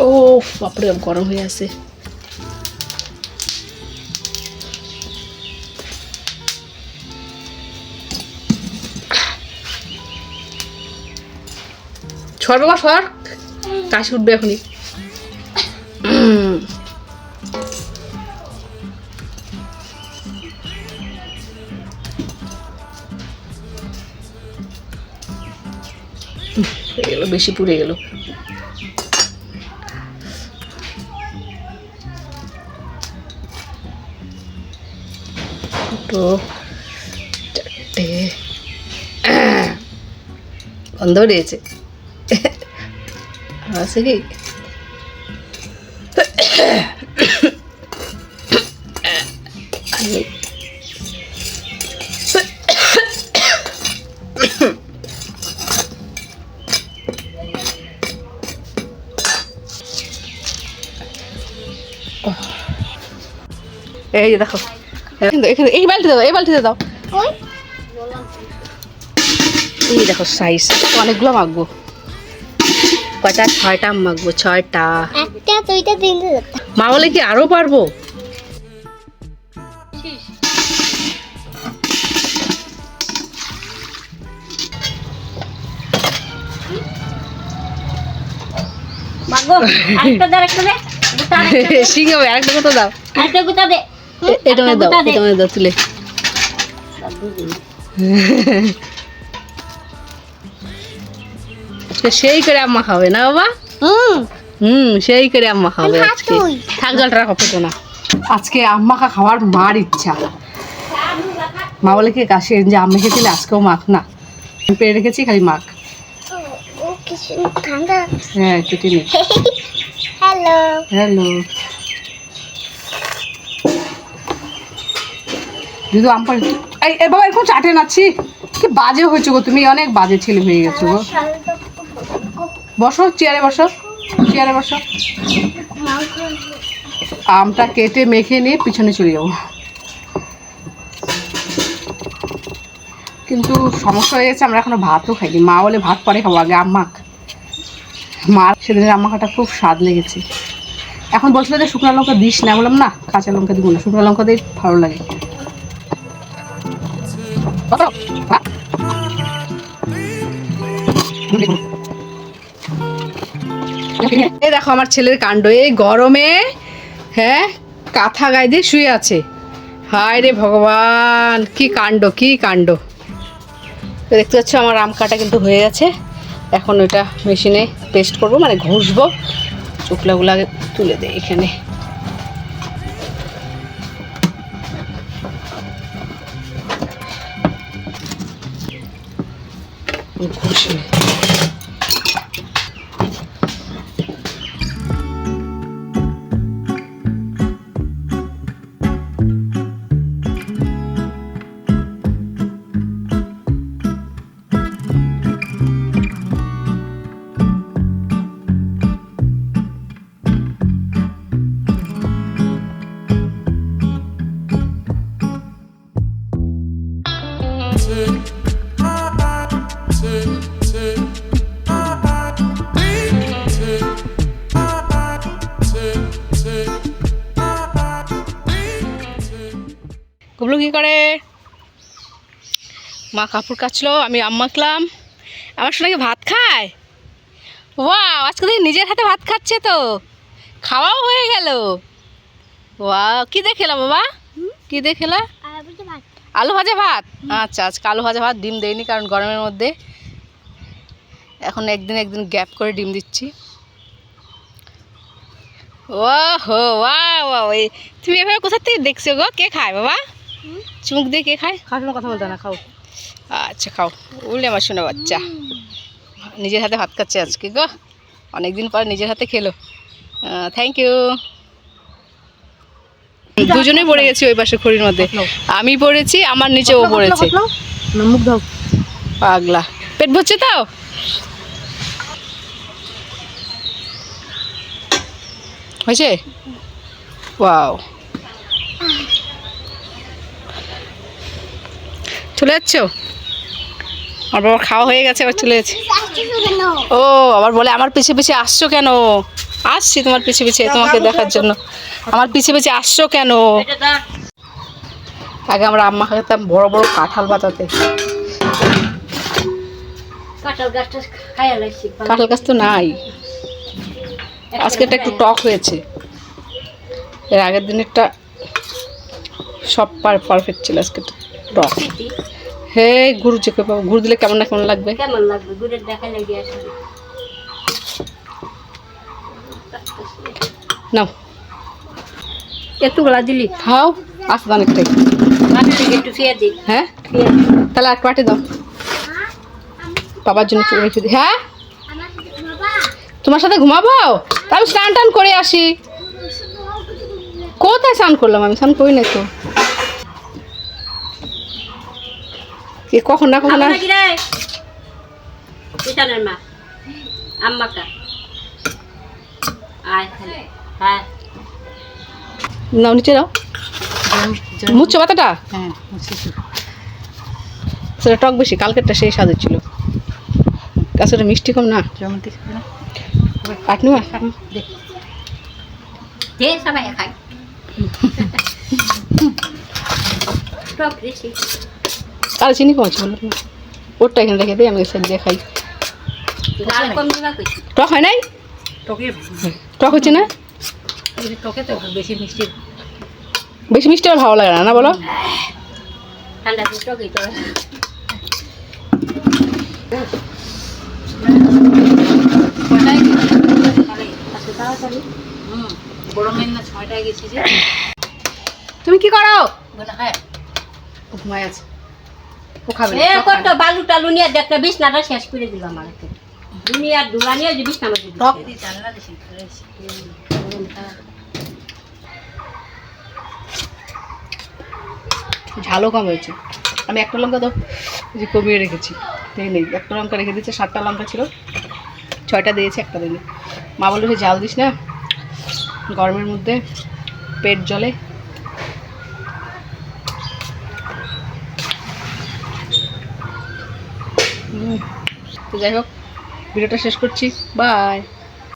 ও বাপরে গরম হয়ে আছে সর বাবা সর। কাশি উঠবে এখনই। উম। পুড়ে গেল বেশি পুড়ে গেল। দুটো, চারটে বন্ধ রয়েছে। আছে কি আমি- এই যে দেখো এখানে এখানে এই বালতিতে দাও এই বালতিতে দাও এই দেখো সাইজ অনেকগুলো মাখবো কয়টা ছয়টা মাখবো ছয়টা একটা দুইটা তিনটে মা বলে কি আরও পারব মাগো আরেকটা দে আরেকটা দে আজকে সেই করে আম্মা খাবে না বাবা? হুম। হুম সেই করে আম্মা খাবে আজকে। থাক জলটা রাখো পেটো না। আজকে আম্মা খা খাওয়ার মার ইচ্ছা। মা বলে কি কাশি যে আম্মা খেয়েছিলে আজকেও মাখ না। আমি পেয়ে রেখেছি খালি মাখ। ও কিছু ঠান্ডা। হ্যাঁ কেটে নে। হ্যালো। হ্যালো। দিদু আম পাড়ে এই বাবা এরকম চাটে নাচ্ছি। কি বাজে হয়েছে গো তুমি অনেক বাজে ছেলে হয়ে গেছো গো। বসো, চেয়ারে বসো চেয়ারে বসো আমটা কেটে মেখে নিয়ে পিছনে চলে যাব কিন্তু সমস্যা হয়ে গেছে, আমরা এখনও ভাতও খাইনি মা বলে ভাত পরে খাব আগে আম্মাক মা সেদিনের আম্মা খাটা খুব স্বাদ লেগেছে এখন বলছিল যে শুকনো লঙ্কা দিস না, বললাম না, কাঁচা লঙ্কা দিব না, শুকনো লঙ্কা দিয়ে ভালো লাগে কত? ভাত? এই দেখো আমার ছেলের কাণ্ড। এই গরমে হ্যাঁ কাঁথা গায়ে দিয়ে শুয়ে আছে। হায় রে ভগবান, কি কাণ্ড কি কাণ্ড। দেখতে পাচ্ছ আমার আম কাটা কিন্তু হয়ে গেছে। এখন ওইটা মেশিনে পেস্ট করব মানে ঘষবো। চুকলাগুলো আগে তুলে দেয় এখানে। ঘষে গুবলু কী করে? মা কাপড় কাচলো, আমি আম মাখলাম। আমার সঙ্গে ভাত খায়? ওয়া আজকে দেখি নিজের হাতে ভাত খাচ্ছে তো। খাওয়াও হয়ে গেল। ওয়া কি দিয়ে খেলা বাবা? কি দিয়ে খেলা? আর বলতে ভাত আলু ভাজা ভাত। আচ্ছা আজকে আলু ভাজা ভাত, ডিম দেয়নি কারণ গরমের মধ্যে। এখন একদিন একদিন গ্যাপ করে ডিম দিচ্ছি। ও হো ওয়া ওয়া তুমি এভাবে কোথা থেকে দেখছ গো? কে খায় বাবা? চুমুক দিয়ে কে খায়? খাওয়ার কথা বলতো না খাও। আচ্ছা খাও। উল্লে আমার শোনা বাচ্চা। নিজের হাতে ভাত খাচ্ছে আজকে গো। অনেকদিন পর নিজের হাতে খেলো। থ্যাংক ইউ দুজনেই পড়ে গেছি ওই পাশে খড়ির মধ্যে। আমি পড়েছি আমার নিচে ও পড়েছে। মুখ দাও পাগলা। পেট ভরছে তাও হয়েছে? ওয়াও। চলে যাচ্ছ? আমার বাবার খাওয়া হয়ে গেছে আবার চলে যাচ্ছে। ও, আবার বলে আমার পিছে পিছে আসছো কেন? আসছি তোমার পিছে পিছে, তোমাকে দেখার জন্য। আমার পিছে পিছে আসছো কেন? আগে আমরা আম্মা খেতাম বড় বড় কাঁঠাল বাতাতে কাঁঠাল গাছ তো নাই। আজকেরটা একটু টক হয়েছে। এর আগের দিনেরটা সব পারফেক্ট ছিল আজকে টক হে গুড় যে গুড় দিলে কেমন না কেমন লাগবে? কেমন লাগবে? গুড়ের দেখা লাগে আসলে নাও। এতগুলা দিলি? খাও আসতে অনেকটাই একটু দিই। হ্যাঁ? তাহলে আর পাঠিয়ে দাও। বাবার জন্য একটু রেখে দিই হ্যাঁ? তোমার সাথে ঘুমাবো? আমি স্নান টান করে আসি। কোথায় স্নান করলাম আমি? স্নান করি নাই তো। এ কখন না কখন খাব রে? মা। আম্মাকা আয় হ্যাঁ। নাও নিচে দাও মুচ্ছ পাতাটা হ্যাঁ সেটা টক বেশি কালকেরটা সেই স্বাদের ছিল কাছে মিষ্টি কম না। কাটনুয়া সবাই খাই। টক বেশি। আর চিনি কম আছে বলো। না ওরটা এখানে রেখে দিই আমি সেটা দিয়ে খাই। লাল কম টক হয় নাই? টকে। টক হচ্ছে না? টকে তো বেশি মিষ্টি। বেশি মিষ্টি আর ভালো লাগে না না বলো? ঠান্ডা দিয়ে টকেই তো। তুমি কি করো? হ্যাঁ ঘুমায় আছে। খাবে এ কত বালু টালু নিয়ে দেখতে বিছনাটা শেষ করে দিল আমার দুনিয়ার দুলা নিয়ে যে বিছনা মধ্যে টক। ঝালও কম হয়েছে। আমি একটা লঙ্কা তো যে কমিয়ে রেখেছি। এই নেই একটা লঙ্কা রেখে দিয়েছে সাতটা লঙ্কা ছিল। ছয়টা দিয়েছে একটা দিলে মা বলল যে জাল দিস না? গরমের মধ্যে পেট জলে তো যাই হোক ভিডিওটা শেষ করছি। বাই।